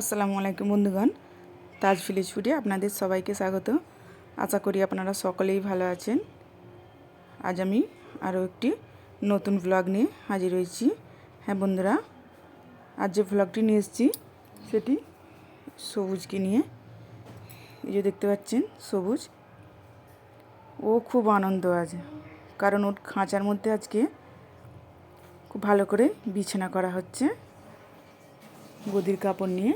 আসসালামু আলাইকুম বন্ধুগণ। তাজ ভিলেজ আপনাদের সবাইকে স্বাগত। আশা করি আপনারা সকলেই ভালো আছেন। আজ আমি আরও একটি নতুন ভ্লগ নিয়ে হাজির হয়েছি। হ্যাঁ বন্ধুরা, আজ যে ভ্লগটি নিয়ে এসেছি, সেটি সবুজকে নিয়ে। এই যে দেখতে পাচ্ছেন, সবুজ। ও খুব আনন্দ আছে কারণ ওর খাঁচার মধ্যে আজকে খুব ভালো করে বিছানা করা হচ্ছে। গদির কাপড় নিয়ে।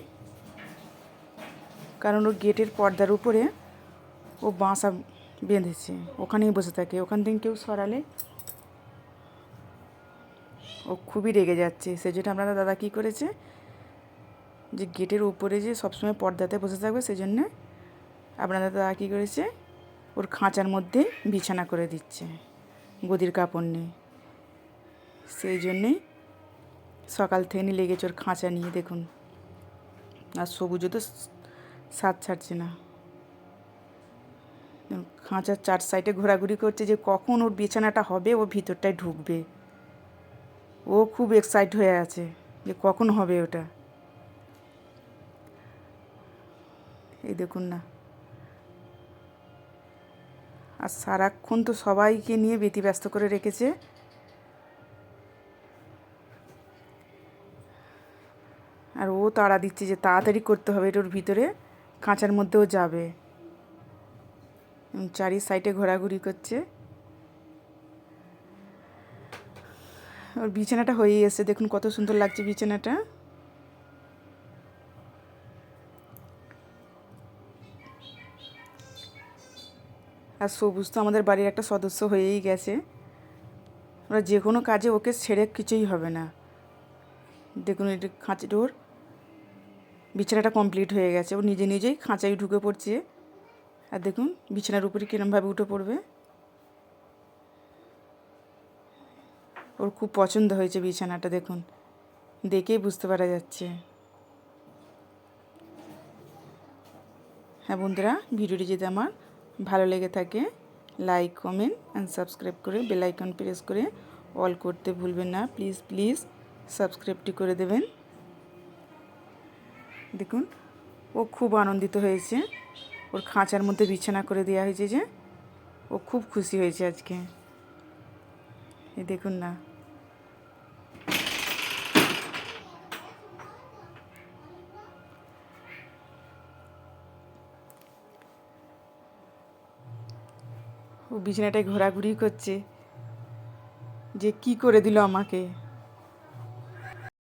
কারণ ও গেটের পর্দার উপরে ও বাসা বেঁধেছে। ওখানেই বসে থাকে। ওখান থেকে কেউ সরালে ও খুবই রেগে যাচ্ছে। সেজন্য আপনারা দাদা কী করেছে? যে গেটের উপরে যে সবসময় পর্দাতে বসে থাকবে জন্যে আপনাদের দাদা কী করেছে? ওর খাঁচার মধ্যেই বিছানা করে দিচ্ছে গদির কাপড় নিয়ে। সেই জন্যেই সকাল থেকে লেগেছে ওর খাঁচা নিয়ে, দেখুন। আর সবুজও তো স্বাদ ছাড়ছে না। খাঁচার চার সাইডে ঘোরাঘুরি করছে যে কখন ওর বিছানাটা হবে, ও ভিতরটায় ঢুকবে। ও খুব এক্সাইট হয়ে আছে যে কখন হবে ওটা। এই দেখুন না। আর সারাক্ষণ তো সবাইকে নিয়ে ব্যতিব্যস্ত করে রেখেছে। আর ও তাড়া দিচ্ছে যে তাড়াতাড়ি করতে হবে, এটার ভিতরে খাঁচার মধ্যেও যাবে। চারি সাইডে ঘোরাঘুরি করছে। ওর বিছানাটা হয়েই এসছে দেখুন কত সুন্দর লাগছে বিছানাটা। আর সবুজ তো আমাদের বাড়ির একটা সদস্য হয়েই গেছে। ওরা যে কোনো কাজে ওকে ছেড়ে কিছুই হবে না। দেখুন এটা খাঁচা ডোর বিছানাটা কমপ্লিট হয়ে গেছে। ও নিজে নিজেই খাঁচায় ঢুকে পড়ছে। আর দেখুন, বিছানার উপরে কিরমভাবে উঠে পড়বে। ওর খুব পছন্দ হয়েছে বিছানাটা, দেখুন। দেখেই বুঝতে পারা যাচ্ছে। হ্যাঁ বন্ধুরা, ভিডিওটি যদি আমার ভালো লেগে থাকে লাইক কমেন্ট অ্যান্ড সাবস্ক্রাইব করে বেল আইকন প্রেস করে অল করতে ভুলবেন না। প্লিজ প্লিজ সাবস্ক্রাইবটি করে দেবেন। দেখুন, ও খুব আনন্দিত হয়েছে। ওর খাঁচার মধ্যে বিছানা করে দেওয়া হয়েছে যে, ও খুব খুশি হয়েছে আজকে। এই দেখুন না। ও বিছানাটায় ঘোরাঘুরি করছে। যে কি করে দিল আমাকে?